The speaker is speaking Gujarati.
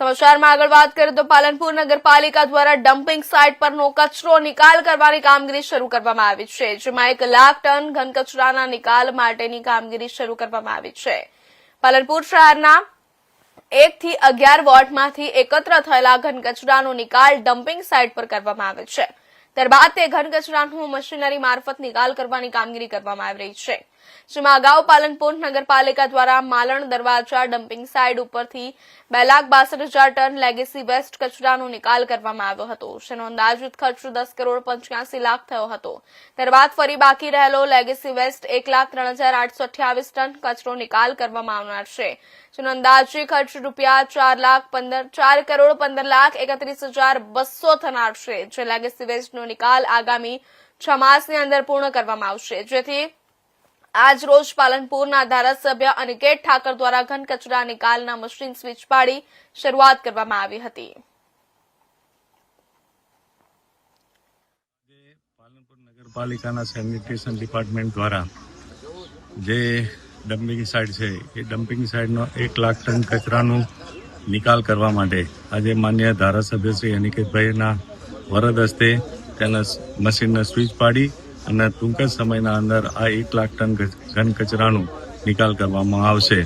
સમાચારમાં આગળ વાત કરીએ તો પાલનપુર નગરપાલિકા દ્વારા ડમ્પિંગ સાઇટ પરનો કચરો નિકાલ કરવાની કામગીરી શરૂ કરવામાં આવી છે, જેમાં એક લાખ ટન ઘન કચરાના નિકાલ માટેની કામગીરી શરૂ કરવામાં આવી છે. પાલનપુર શહેરના એક થી અગિયાર વોર્ડમાંથી એકત્ર થયેલા ઘન કચરાનો નિકાલ ડમ્પિંગ સાઇટ પર કરવામાં આવે છે. ત્યારબાદ તે ઘન કચરાનું મશીનરી મારફત નિકાલ કરવાની કામગીરી કરવામાં આવી રહી છે. જેમાં અગાઉ પાલનપુર નગરપાલિકા દ્વારા માલણ દરવાજા ડમ્પિંગ સાઇડ ઉપરથી બે લાખ બાસઠ હજાર ટન લેગેસી વેસ્ટ કચરાનો નિકાલ કરવામાં આવ્યો હતો. જેનો અંદાજિત ખર્ચ દસ કરોડ પંચ્યાસી લાખ થયો હતો. ત્યારબાદ ફરી બાકી રહેલો લેગેસી વેસ્ટ એક લાખ ત્રણ હજાર આઠસો અઠ્યાવીસ ટન કચરો નિકાલ કરવામાં આવનાર છે. જેનો અંદાજે ખર્ચ રૂપિયા ચાર લાખ પંદર ચાર કરોડ પંદર લાખ એકત્રીસ હજાર બસો થનાર છે. જે લેગેસી વેસ્ટનો નિકાલ આગામી છ માસની અંદર પૂર્ણ કરવામાં આવશે. જેથી આજ પાલનપુરના ધારાસભ્ય અનિકેત ઠાકર દ્વારા ઘન કચરા નિકાલના મશીન સ્વિચ પાડી શરૂઆત કરવામાં આવી હતી. પાલનપુર સેનિટેશન ડિપાર્ટમેન્ટ દ્વારા જે ડમ્પિંગ સાઇટ છે, એ ડમ્પિંગ સાઇટનો એક લાખ ટન કચરાનું નિકાલ કરવા માટે આજે માન્ય ધારાસભ્ય શ્રી અનિકેતભાઈના વરદ હસ્તે તેના મશીનને સ્વિચ પાડી અને ટૂંક જ સમયના અંદર આ એક લાખ ટન ઘન કચરાનું નિકાલ કરવામાં આવશે.